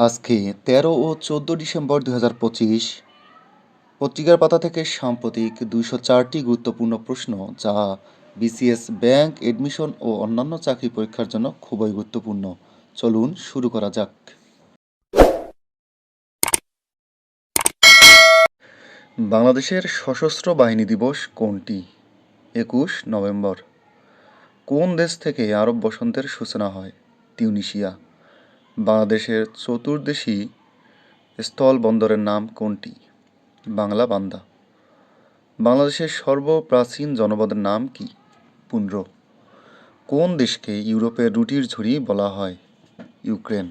আজকে তেরো ও চোদ্দ ডিসেম্বর দু হাজার পঁচিশ, পত্রিকার পাতা থেকে সাম্প্রতিক দুইশো চারটি গুরুত্বপূর্ণ প্রশ্ন যা বিসিএস ব্যাংক এডমিশন ও অন্যান্য চাকরি পরীক্ষার জন্য খুবই গুরুত্বপূর্ণ। চলুন শুরু করা যাক। বাংলাদেশের সশস্ত্র বাহিনী দিবস কোনটি? একুশ নভেম্বর। কোন দেশ থেকে আরব বসন্তের সূচনা হয়? তিউনিশিয়া। বাংলাদেশের চতুর্দেশী স্থল বন্দরের নাম কোনটি? বাংলা বান্দা। বাংলাদেশের সর্বপ্রাচীন জনপদের নাম কি? পুন্ড্র কোন দেশকে ইউরোপের রুটির ঝুড়ি বলা হয়? ইউক্রেন।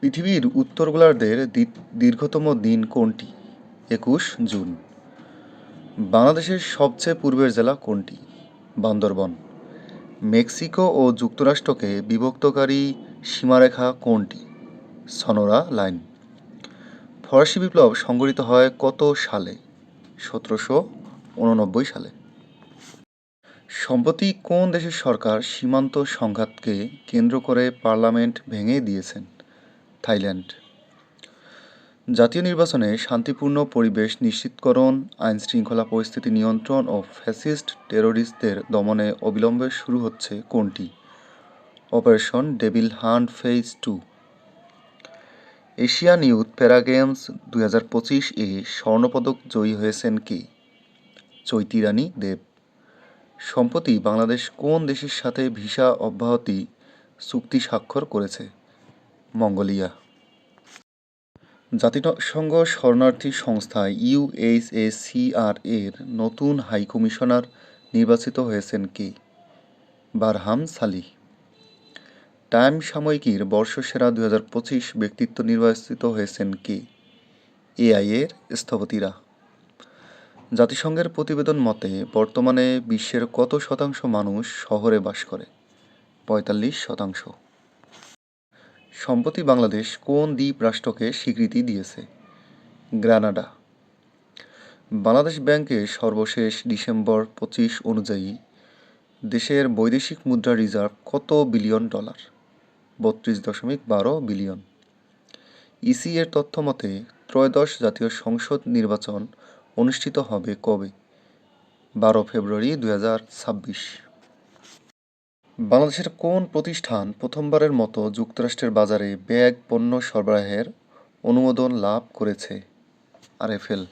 পৃথিবীর উত্তর গোলার্ধের দীর্ঘতম দিন কোনটি? একুশ জুন। বাংলাদেশের সবচেয়ে পূর্বের জেলা কোনটি? বান্দরবন। মেক্সিকো ও যুক্তরাষ্ট্রকে বিভক্তকারী সীমারেখা কোনটি? Sonora line. ফরাসি বিপ্লব সংঘটিত হয় কত সালে? সতেরোশো উননব্বই সালে। সম্প্রতি কোন দেশের সরকার সীমান্ত সংঘাতকে কেন্দ্র করে পার্লামেন্ট ভেঙে দিয়েছেন? থাইল্যান্ড। জাতীয় নির্বাচনে শান্তিপূর্ণ পরিবেশ নিশ্চিতকরণ আইন শৃঙ্খলা পরিস্থিতি নিয়ন্ত্রণ ও ফ্যাসিস্ট টেরোরিস্টদের দমনে অবিলম্বে শুরু হচ্ছে কোনটি? Operation Devil Hunt phase two. Asian Youth Para Games দুই হাজার পঁচিশ এ স্বর্ণপদক জয়ী হয়েছেন কে? চৈতি রানী দেব। সম্প্রতি বাংলাদেশ কোন দেশের সাথে ভিসা অব্যাহতি চুক্তি স্বাক্ষর করেছে? মঙ্গোলিয়া। জাতিসংঘ শরণার্থী সংস্থা ইউএইচএসিআর এর নতুন হাই কমিশনার নির্বাচিত হয়েছেন কে? বারহাম সালি। টাইম সাময়িকীর বর্ষসেরা দু হাজার পঁচিশ ব্যক্তিত্ব নির্বাচিত হয়েছেন কে? এআই এর স্থপতিরা। জাতিসংঘের প্রতিবেদন মতে, বর্তমানে বিশ্বের কত শতাংশ মানুষ শহরে বাস করে? পঁয়তাল্লিশ শতাংশ। সম্প্রতি বাংলাদেশ কোন দ্বীপ রাষ্ট্রকে স্বীকৃতি দিয়েছে? গ্রানাডা। বাংলাদেশ ব্যাংকের সর্বশেষ ডিসেম্বর পঁচিশ অনুযায়ী দেশের বৈদেশিক মুদ্রা রিজার্ভ কত বিলিয়ন ডলার? বত্রিশ দশমিক বারো বিলিয়ন। ইসি এর তথ্য মতে, ত্রয়োদশ জাতীয় সংসদ নির্বাচন অনুষ্ঠিত হবে কবে? বারো ফেব্রুয়ারি দু হাজার ছাব্বিশ। বাংলাদেশের কোন প্রতিষ্ঠান প্রথমবারের মতো যুক্তরাষ্ট্রের বাজারে ব্যাগ পণ্য সরবরাহের অনুমোদন লাভ করেছে? আর আরএফএল।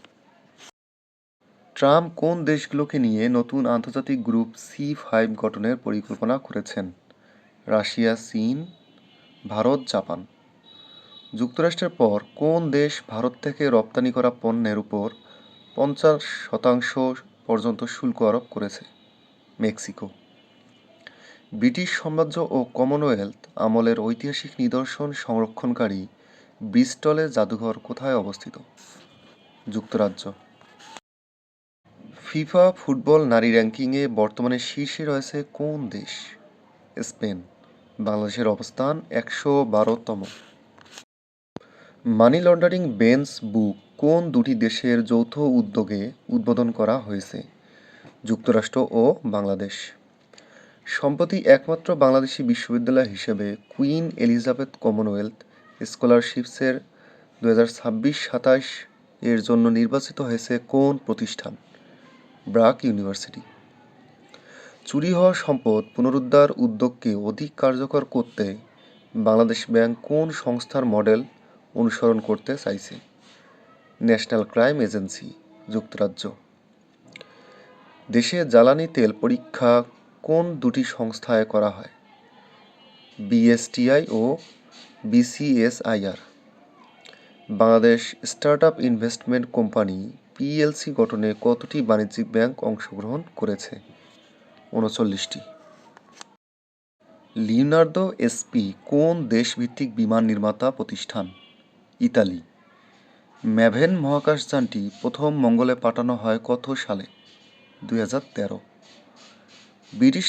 ট্রাম্প কোন দেশগুলোকে নিয়ে নতুন আন্তর্জাতিক গ্রুপ সি ফাইভ গঠনের পরিকল্পনা করেছেন? রাশিয়া, চীন, ভারত, জাপান। যুক্তরাষ্ট্রের পর কোন দেশ ভারত থেকে রপ্তানি করা পণ্যের উপর পঞ্চাশ শতাংশ পর্যন্ত শুল্ক আরোপ করেছে? মেক্সিকো। ব্রিটিশ সাম্রাজ্য ও কমনওয়েলথ আমলের ঐতিহাসিক নিদর্শন সংরক্ষণকারী ব্রিস্টলে জাদুঘর কোথায় অবস্থিত? যুক্তরাজ্য। ফিফা ফুটবল নারী র্যাঙ্কিংয়ে বর্তমানে শীর্ষে রয়েছে কোন দেশ? স্পেন। বাংলাদেশের অবস্থান একশো বারোতম। মানি লন্ডারিং বেঞ্চ বুক কোন দুটি দেশের যৌথ উদ্যোগে উদ্বোধন করা হয়েছে? যুক্তরাষ্ট্র ও বাংলাদেশ। সম্প্রতি একমাত্র বাংলাদেশি বিশ্ববিদ্যালয় হিসেবে কুইন এলিজাবেথ কমনওয়েলথ স্কলারশিপসের দু হাজার ছাব্বিশ সাতাশ এর জন্য নির্বাচিত হয়েছে কোন প্রতিষ্ঠান? ব্রাক ইউনিভার্সিটি। চুরি হওয়া সম্পদ পুনরুদ্ধার উদ্যোগকে অধিক কার্যকর করতে বাংলাদেশ ব্যাংক কোন সংস্থার মডেল অনুসরণ করতে চাইছে? ন্যাশনাল ক্রাইম এজেন্সি, যুক্তরাজ্য। দেশে জ্বালানি তেল পরীক্ষা কোন দুটি সংস্থায় করা হয়? বিএসটিআই ও BCSIR Bangladesh startup investment company PLC গঠনে কতটি বাণিজ্যিক ব্যাংক অংশগ্রহণ করেছে? উনচল্লিশটি। লিওনার্দো এসপি কোন দেশভিত্তিক বিমান নির্মাতা প্রতিষ্ঠান? ইতালি। ম্যাভেন মহাকাশযানটি প্রথম মঙ্গলে পাঠানো হয় কত সালে? দুই হাজার তেরো। ব্রিটিশ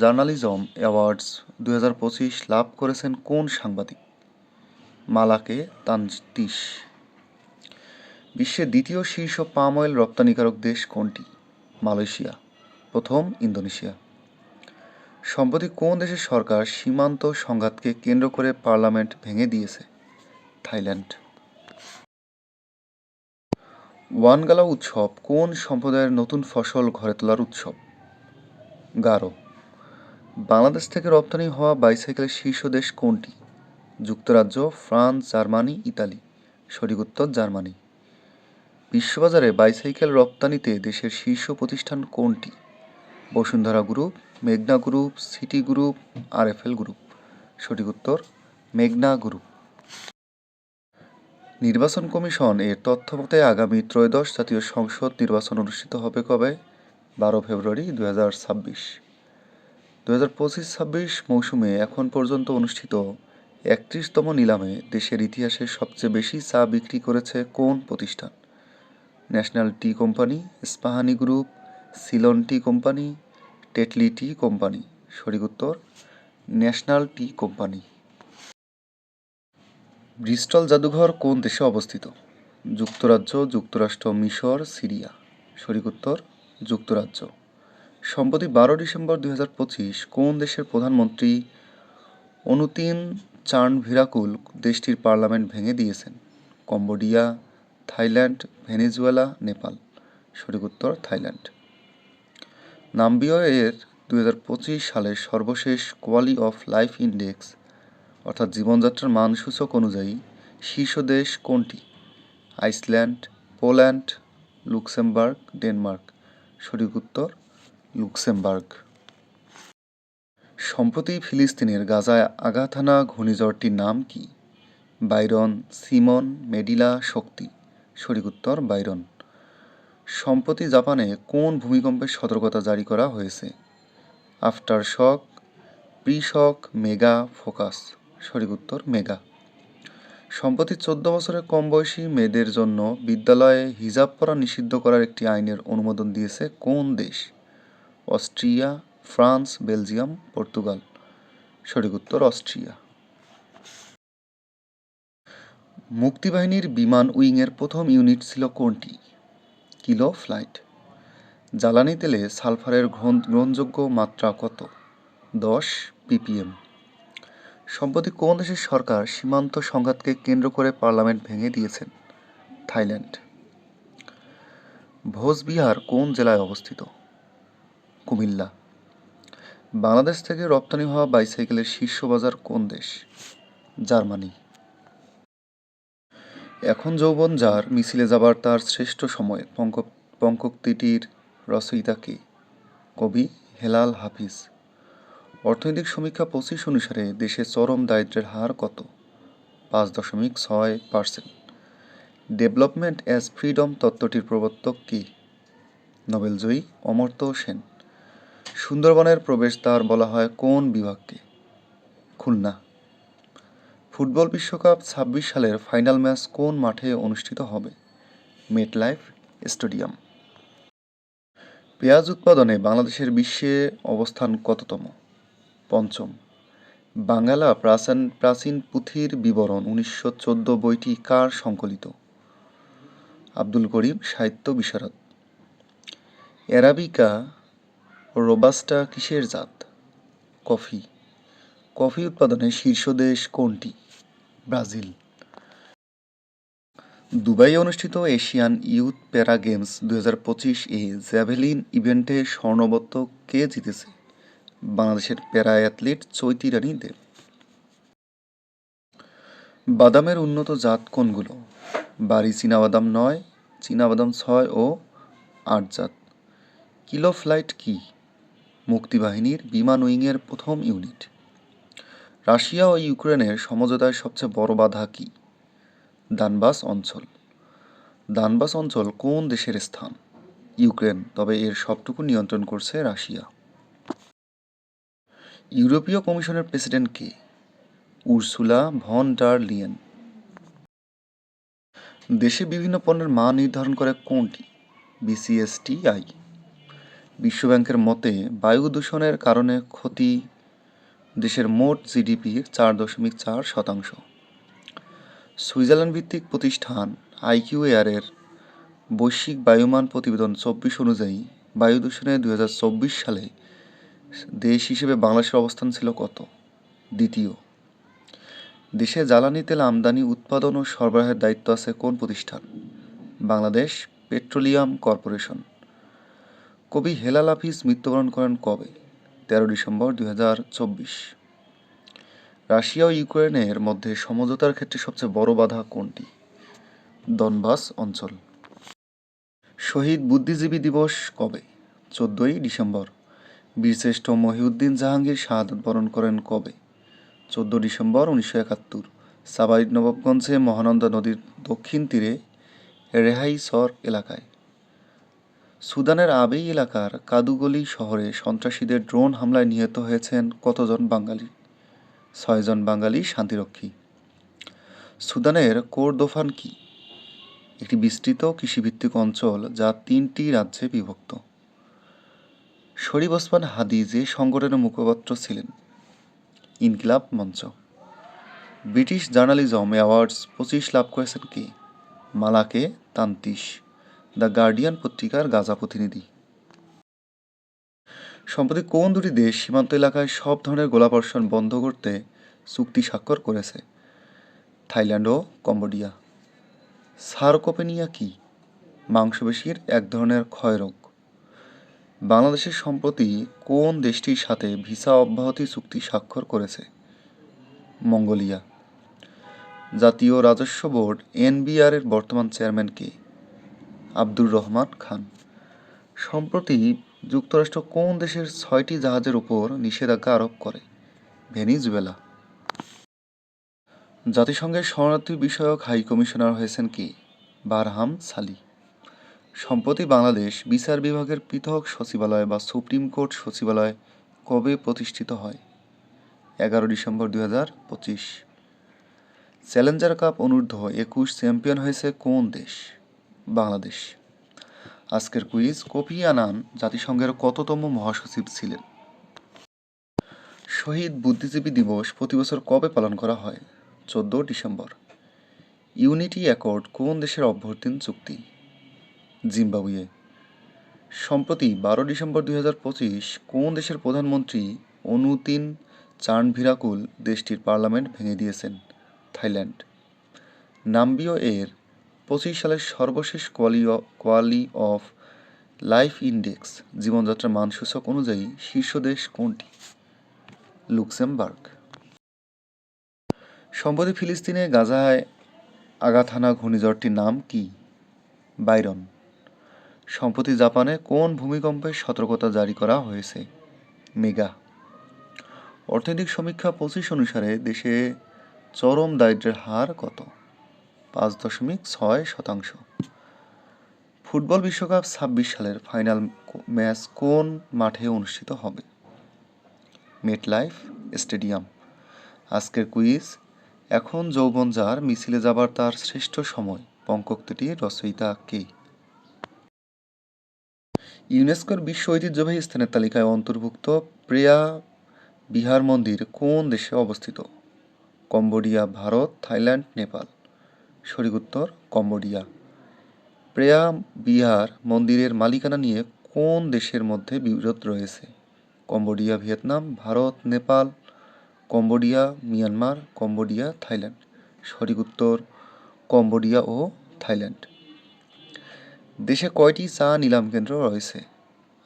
জার্নালিজম অ্যাওয়ার্ডস দু হাজার পঁচিশ লাভ করেছেন কোন সাংবাদিক? মালাকে তানতিস বিশ্বের দ্বিতীয় শীর্ষ পাম অয়েল রপ্তানিকারক দেশ কোনটি? মালয়েশিয়া, প্রথম ইন্দোনেশিয়া। সম্প্রতি কোন দেশের সরকার সীমান্ত সংঘাতকে কেন্দ্র করে পার্লামেন্ট ভেঙে দিয়েছে? থাইল্যান্ড। ওয়ানগালা উৎসব কোন সম্প্রদায়ের নতুন ফসল ঘরে তোলার উৎসব? গারো। বাংলাদেশ থেকে রপ্তানি হওয়া বাইসাইকেলের শীর্ষ দেশ কোনটি? যুক্তরাজ্য, ফ্রান্স, জার্মানি, ইতালি। সঠিক উত্তর, জার্মানি। বিশ্ববাজারে বাইসাইকেল রপ্তানিতে দেশের শীর্ষ প্রতিষ্ঠান কোনটি? বসুন্ধরা গ্রুপ, মেঘনা group, City group, RFL group. সঠিক উত্তর, মেঘনা গ্রুপ। নির্বাচন কমিশন এর তথ্য মতে আগামী ত্রয়োদশ জাতীয় সংসদ নির্বাচন অনুষ্ঠিত হবে কবে? বারো ফেব্রুয়ারি দু হাজার ছাব্বিশ। দু হাজার পঁচিশ ছাব্বিশ মৌসুমে এখন পর্যন্ত অনুষ্ঠিত একত্রিশতম নিলামে দেশের ইতিহাসে সবচেয়ে বেশি চা বিক্রি করেছে কোন প্রতিষ্ঠান? National tea company, Ispahani group, Ceylon tea company, Tetley tea company. সঠিক উত্তর, ন্যাশনাল টি কোম্পানি। ব্রিস্টল জাদুঘর কোন দেশে অবস্থিত? যুক্তরাজ্য, যুক্তরাষ্ট্র, মিশর, সিরিয়া। সঠিক উত্তর যুক্তরাজ্য। সম্প্রতি বারো ডিসেম্বর দুই হাজার পঁচিশ কোন দেশের প্রধানমন্ত্রী অনুতিন চান ভিরাকুল দেশটির পার্লামেন্ট ভেঙে দিয়েছেন? Cambodia, Thailand, Venezuela, Nepal. সঠিক উত্তর, থাইল্যান্ড। নাম্বিয় এর দুই হাজার পঁচিশ সালের সর্বশেষ কোয়ালি অফ লাইফ ইন্ডেক্স, অর্থাৎ জীবনযাত্রার মান সূচক অনুযায়ী শীর্ষ দেশ কোনটি? Iceland, Poland, Luxembourg, Denmark. সঠিক উত্তর, লুক্সেমবার্গ। সম্প্রতি ফিলিস্তিনের গাজায় আঘাত হানা ঘূর্ণিঝড়টির নাম কি? বাইরন, সিমন, মেডিলা, শক্তি। সঠিক উত্তর, বাইরন। সম্প্রতি জাপানে কোন ভূমিকম্পের সতর্কতা জারি করা হয়েছে? Aftershock pre shock mega focus. সঠিক উত্তর, মেগা। সম্প্রতি চোদ্দ বছরের কম বয়সী মেয়েদের জন্য বিদ্যালয়ে হিজাব পরা নিষিদ্ধ করার একটি আইনের অনুমোদন দিয়েছে কোন দেশ? Austria, France, Belgium, Portugal. সঠিক উত্তর অস্ট্রিয়া। মুক্তিবাহিনীর বিমান উইংয়ের প্রথম ইউনিট ছিল কোনটি? Kilo, flight. জ্বালানি তেলে সালফারের গ্রহণযোগ্য মাত্রা কত? দশ, পিপিএম। সম্প্রতি কোন দেশের সরকার সীমান্ত সংঘাতকে কেন্দ্র করে পার্লামেন্ট ভেঙে দিয়েছেন? থাইল্যান্ড। ভোজবিহার কোন জেলায় অবস্থিত? কুমিল্লা। বাংলাদেশ থেকে রপ্তানি হওয়া বাইসাইকেলের শীর্ষ বাজার কোন দেশ? জার্মানি। এখন যৌবন যার, মিছিলে যাবার তার শ্রেষ্ঠ সময় পঙ্ক পঙ্কোক্তিটির রচয়িতা কে? কবি হেলাল হাফিজ। অর্থনৈতিক সমীক্ষা পঁচিশ অনুসারে দেশে চরম দারিদ্রের হার কত? পাঁচ দশমিক ছয় পার্সেন্ট। ডেভেলপমেন্ট অ্যাজ ফ্রিডম তত্ত্বটির প্রবর্তক কে? নোবেলজয়ী অমর্ত্য সেন। সুন্দরবনের প্রবেশদ্বার বলা হয় কোন বিভাগকে? খুলনা। ফুটবল বিশ্বকাপ ছাব্বিশ সালের ফাইনাল ম্যাচ কোন মাঠে অনুষ্ঠিত হবে? MetLife stadium. পেঁয়াজ উৎপাদনে বাংলাদেশের বিশ্বে অবস্থান কততম? পঞ্চম। বাংলা প্রাচীন প্রাচীন পুঁথির বিবরণ উনিশশো চোদ্দ বইটি কার সংকলিত? আব্দুল করিম সাহিত্য বিশারদ। অ্যারাবিকা রোবাস্টা কিসের জাত? কফি। কফি উৎপাদনে শীর্ষ দেশ কোনটি? ব্রাজিল। দুবাই অনুষ্ঠিত এশিয়ান ইউথ প্যারা গেমস দু হাজার পঁচিশ এ জ্যাভেলিন ইভেন্টে স্বর্ণপদক কে জিতেছে? বাংলাদেশের প্যারা অ্যাথলিট চৈতি রানী দেব। বাদামের উন্নত জাত কোনগুলো? বাড়ি চীনাবাদাম নয়, চীনাবাদাম ছয় ও আট জাত। কিলো ফ্লাইট কি? মুক্তিবাহিনীর বিমান উইংয়ের প্রথম ইউনিট। রাশিয়া ও ইউক্রেনের সমঝোতায় সবচেয়ে বড় বাধা কি? দানবাস অঞ্চল। দানবাস অঞ্চল কোন দেশের স্থান? ইউক্রেন, তবে এর সবটুকু নিয়ন্ত্রণ করছে রাশিয়া। ইউরোপীয় কমিশনের প্রেসিডেন্ট কে? Ursula von der Leyen. দেশে বিভিন্ন পণ্যের মান নির্ধারণ করে কোনটি? বিসিএসটিআই বিশ্বব্যাংকের মতে, বায়ু দূষণের কারণে ক্ষতি দেশের মোট জিডিপির চার দশমিক চার শতাংশ। সুইজারল্যান্ড ভিত্তিক প্রতিষ্ঠান আইকিউ এয়ারের বৈশ্বিক বায়ুমান প্রতিবেদন চব্বিশ অনুযায়ী, বায়ু দূষণে দু হাজার চব্বিশ সালে দেশ হিসেবে বাংলাদেশের অবস্থান ছিল কত? দ্বিতীয়, দেশে জ্বালানি, তেল, আমদানি, উৎপাদন ও সরবরাহের দায়িত্ব আছে কোন প্রতিষ্ঠান? Bangladesh petroleum corporation. কবি হেলাল হাফিজ মৃত্যুবরণ করেন কবে? তেরো ডিসেম্বর দুই হাজার চব্বিশ। রাশিয়া ও ইউক্রেনের মধ্যে সমঝোতার ক্ষেত্রে সবচেয়ে বড় বাধা কোনটি? দনবাস অঞ্চল। শহীদ বুদ্ধিজীবী দিবস কবে? চোদ্দোই ডিসেম্বর বীরশ্রেষ্ঠ মহিউদ্দিন জাহাঙ্গীর শাহাদত বরণ করেন কবে? চোদ্দ ডিসেম্বর উনিশশো একাত্তর সাবাই নবাবগঞ্জে মহানন্দা নদীর দক্ষিণ তীরে রেহাই সর এলাকায়। সুদানের আবেই এলাকার কাদুগলি শহরে সন্ত্রাসীদের ড্রোন হামলায় নিহত হয়েছেন কতজন বাঙালি? ছয়জন বাঙালি শান্তিরক্ষী। সুদানের কোরদোফান কি? একটি বিস্তৃত কৃষিভিত্তিক অঞ্চল যা তিনটি রাজ্যে বিভক্ত। শরীফ ওসমান হাদি যে সংগঠনের মুখপাত্র ছিলেন। ইনকিলাব মঞ্চ। ব্রিটিশ জার্নালিজম অ্যাওয়ার্ডস পঁচিশ লাভ করেছেন কে? মালাকে তান্তিশ দ্য গার্ডিয়ান পত্রিকার গাজা প্রতিনিধি। সম্প্রতি কোন দুটি দেশ সীমান্ত এলাকায় সব ধরনের গোলাবর্ষণ বন্ধ করতে চুক্তি স্বাক্ষর করেছে? থাইল্যান্ড ও কম্বোডিয়া। সারকোপেনিয়া কি? মাংসপেশির এক ধরনের ক্ষয়রোগ। বাংলাদেশের সম্প্রতি কোন দেশটির সাথে ভিসা অব্যাহতি চুক্তি স্বাক্ষর করেছে? মঙ্গোলিয়া। জাতীয় রাজস্ব বোর্ড এনবিআর এর বর্তমান চেয়ারম্যান কে? আব্দুর রহমান খান। সম্প্রতি যুক্তরাষ্ট্র কোন দেশের ছয়টি জাহাজের উপর নিষেধাজ্ঞা আরোপ করে? ভেনিজুয়েলা। জাতিসংঘের শরণার্থী বিষয়ক হাই কমিশনার হয়েছেন কি? বারহাম সালি। সম্প্রতি বাংলাদেশ বিচার বিভাগের পৃথক সচিবালয় বা সুপ্রিম কোর্ট সচিবালয় কবে প্রতিষ্ঠিত হয়? এগারো ডিসেম্বর হাজার পঁচিশ। চ্যালেঞ্জার কাপ অনূর্ধ্ব একুশ চ্যাম্পিয়ন হয়েছে কোন দেশ? বাংলাদেশ। আজকের কুইজ, কোফি আনান জাতিসংঘের কততম মহাসচিব ছিলেন? শহীদ বুদ্ধিজীবী দিবস প্রতি বছর কবে পালন করা হয়? চোদ্দ ডিসেম্বর। ইউনিটি অ্যাকর্ড কোন দেশের অভ্যর্থীন চুক্তি? জিম্বাবুয়ে। সম্প্রতি বারো ডিসেম্বর দুই হাজার পঁচিশ কোন দেশের প্রধানমন্ত্রী অনুতিন চার্নভিরাকুল দেশটির পার্লামেন্ট ভেঙে দিয়েছেন? থাইল্যান্ড। নাম্বিও এর পঁচিশ সালের সর্বশেষ quality quality of life index জীবনযাত্রার মানসূচক অনুযায়ী শীর্ষ দেশ কোনটি? লুক্সেমবার্গ। সম্প্রতি ফিলিস্তিনে গাজায় আগাথানা ঘূর্ণিঝড়টির নাম কি? বাইরন। সম্প্রতি জাপানে কোন ভূমিকম্পের সতর্কতা জারি করা হয়েছে? মেগা। অর্থনৈতিক সমীক্ষা পঁচিশ অনুসারে দেশে চরম দারিদ্র্যের হার কত? পাঁচ দশমিক ছয় শতাংশ। ফুটবল বিশ্বকাপ ছাব্বিশ সালের ফাইনাল ম্যাচ কোন মাঠে অনুষ্ঠিত হবে? MetLife stadium. আজকের কুইজ, এখন যৌবন যার মিছিলে যাবার তার শ্রেষ্ঠ সময়। পঙ্কোক্তিটির রচয়িতা কে? ইউনেস্কোর বিশ্ব ঐতিহ্যবাহী স্থানের তালিকায় অন্তর্ভুক্ত প্রেয়া বিহার মন্দির কোন দেশে অবস্থিত? Cambodia, Bharat, Thailand, Nepal. সঠিক উত্তর, কম্বোডিয়া। প্রেয়া বিহার মন্দিরের মালিকানা নিয়ে কোন দেশের মধ্যে বিরোধ রয়েছে? Cambodia, Vietnam, Bharat, Nepal. Cambodia, Myanmar, Cambodia, Thailand. সঠিক উত্তর, কম্বোডিয়া ও থাইল্যান্ড। দেশে কয়টি চা নিলাম কেন্দ্র রয়েছে?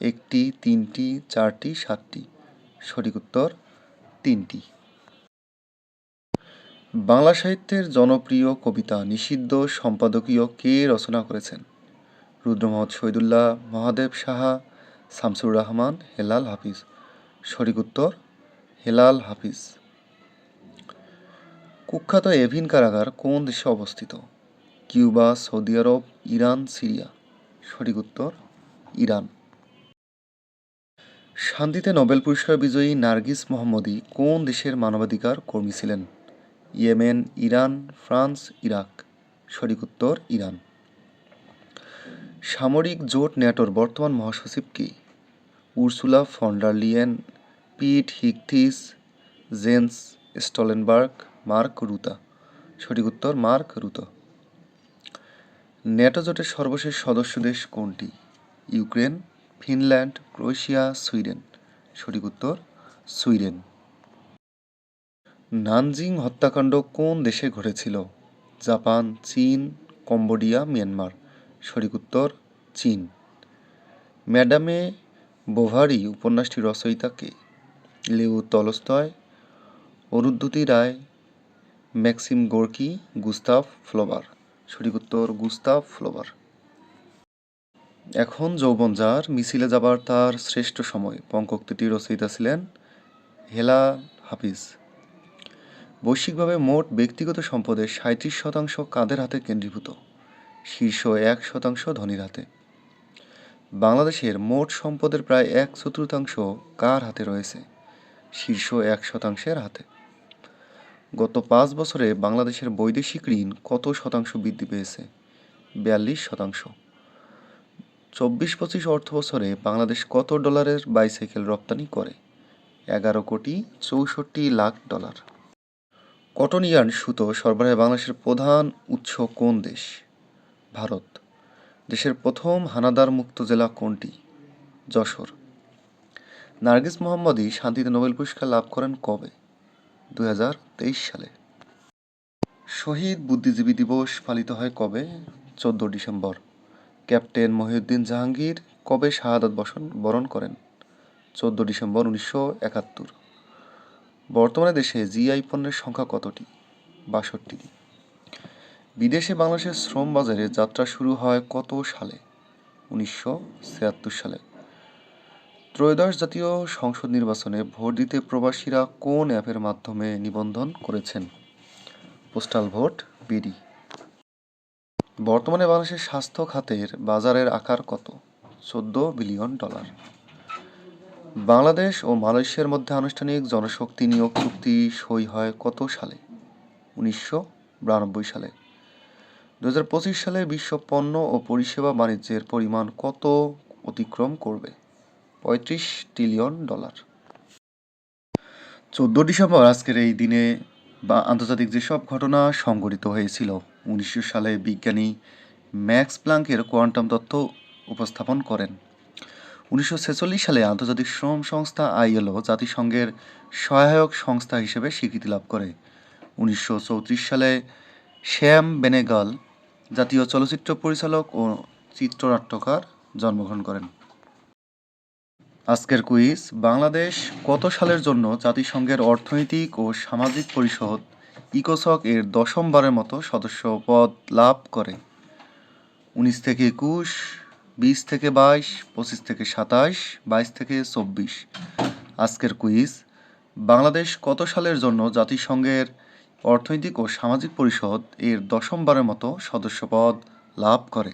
একটি, তিনটি, চারটি, সাতটি। সঠিক উত্তর, তিনটি। বাংলা সাহিত্যের জনপ্রিয় কবিতা নিষিদ্ধ সম্পাদকীয় কে রচনা করেছেন? রুদ্র মোহাম্মদ শহীদুল্লাহ, মহাদেব সাহা, শামসুর রহমান, হেলাল হাফিজ। সঠিক উত্তর, হেলাল হাফিজ। কুখ্যাত এভিন কারাগার কোন দেশে অবস্থিত? Cuba, Saudi Arab, Iran, Syria. সঠিক উত্তর, ইরান। শান্তিতে নোবেল পুরস্কার বিজয়ী নার্গিস মোহাম্মদী কোন দেশের মানবাধিকার কর্মী ছিলেন? Yemen, Iran, France, Iraq. সঠিক উত্তর, ইরান। সামরিক জোট ন্যাটোর বর্তমান মহাসচিব কি? Ursula von der Leyen, Pete হিকথিস, Jens Stoltenberg, Mark Rutte. সঠিক উত্তর, মার্ক রুতা। ন্যাটো জোটের সর্বশেষ সদস্য দেশ কোনটি? Ukraine, Finland, Croatia, Sweden. সঠিক উত্তর, সুইডেন। নানজিং হত্যাকাণ্ড কোন দেশে ঘটেছিল? জাপান, চীন, কম্বোডিয়া, মিয়ানমার। সঠিক উত্তর, চীন। ম্যাডামে বোভারি উপন্যাসটি রচয়িতা কে? Leo Tolstoy, Arundhati Roy, Maxim Gorky Gustave Flaubert. সঠিক উত্তর গুস্তাভ ফ্লোবার এখন যৌবন যার, মিছিলে যাবার তার শ্রেষ্ঠ সময়। পঙ্কোক্তিটি রচয়িতা ছিলেন হেলা হাফিজ। বৈশ্বিকভাবে মোট ব্যক্তিগত সম্পদের সাঁত্রিশ শতাংশ কাদের হাতে কেন্দ্রীভূত, শীর্ষ এক শতাংশ ধনীর হাতে। বাংলাদেশের মোট সম্পদের প্রায় এক চতুর্থাংশ কার হাতে রয়েছে, শীর্ষ এক শতাংশের হাতে। গত পাঁচ বছরে বাংলাদেশের বৈদেশিক ঋণ কত শতাংশ বৃদ্ধি পেয়েছে? বিয়াল্লিশ শতাংশ। চব্বিশ পঁচিশ অর্থ বছরে বাংলাদেশ কত ডলারের বাইসাইকেল রপ্তানি করে? এগারো কোটি চৌষট্টি লাখ ডলার। কটন ইয়ার্ন সুতো সরবরাহে বাংলাদেশের প্রধান উৎস কোন দেশ? ভারত। দেশের প্রথম হানাদার মুক্ত জেলা কোনটি? যশোর। নার্গিস মোহাম্মদী শান্তিতে নোবেল পুরস্কার লাভ করেন কবে? দু হাজার সালে। শহীদ বুদ্ধিজীবী দিবস পালিত হয় কবে? চোদ্দ ডিসেম্বর। ক্যাপ্টেন মহিউদ্দিন জাহাঙ্গীর কবে শাহাদাত বসন বরণ করেন? চোদ্দ ডিসেম্বর উনিশশো একাত্তর। বর্তমানে দেশে জিআই পণ্যের সংখ্যা কতটি? বাষট্টিটি বিদেশে বাংলাদেশের শ্রম বাজারে যাত্রা শুরু হয় কত সালে? উনিশশো ছিয়াত্তর সালে। ত্রয়োদশ জাতীয় সংসদ নির্বাচনে ভোট দিতে প্রবাসীরা কোন অ্যাপের মাধ্যমে নিবন্ধন করেছেন? Postal vote, BD. বর্তমানে বাংলাদেশের স্বাস্থ্য খাতের বাজারের আকার কত? চোদ্দ বিলিয়ন ডলার। বাংলাদেশ ও মালয়েশিয়ার মধ্যে আনুষ্ঠানিক জনশক্তি নিয়োগ চুক্তি সই হয় কত সালে? উনিশশো বিরানব্বই সালে। দু হাজার পঁচিশ সালে বিশ্ব পণ্য ও পরিষেবা বাণিজ্যের পরিমাণ কত অতিক্রম করবে? পঁয়ত্রিশ ট্রিলিয়ন ডলার। চোদ্দ ডিসেম্বর আজকের এই দিনে বা আন্তর্জাতিক যেসব ঘটনা সংঘটিত হয়েছিল, উনিশশো সালে বিজ্ঞানী ম্যাক্স প্লাঙ্কের কোয়ান্টাম তত্ত্ব উপস্থাপন করেন। উনিশশো ছেচল্লিশ সালে আন্তর্জাতিক শ্রম সংস্থা আইএলও জাতিসংঘের সহায়ক সংস্থা হিসেবে স্বীকৃতি লাভ করে। উনিশশো চৌত্রিশ সালে শ্যাম বেনেগাল জাতীয় চলচ্চিত্র পরিচালক ও চিত্রনাট্যকার জন্মগ্রহণ করেন। আজকের কুইজ, বাংলাদেশ কত সালের জন্য জাতিসংঘের অর্থনৈতিক ও সামাজিক পরিষদ ইকোসক এর দশমবারের মতো সদস্য পদ লাভ করে? উনিশ থেকে একুশ, বিশ থেকে বাইশ, পঁচিশ থেকে সাতাশ, বাইশ থেকে চব্বিশ। আজকের কুইজ, বাংলাদেশ কত সালের জন্য জাতিসংঘের অর্থনৈতিক ও সামাজিক পরিষদ এর দশমবারের মতো সদস্যপদ লাভ করে?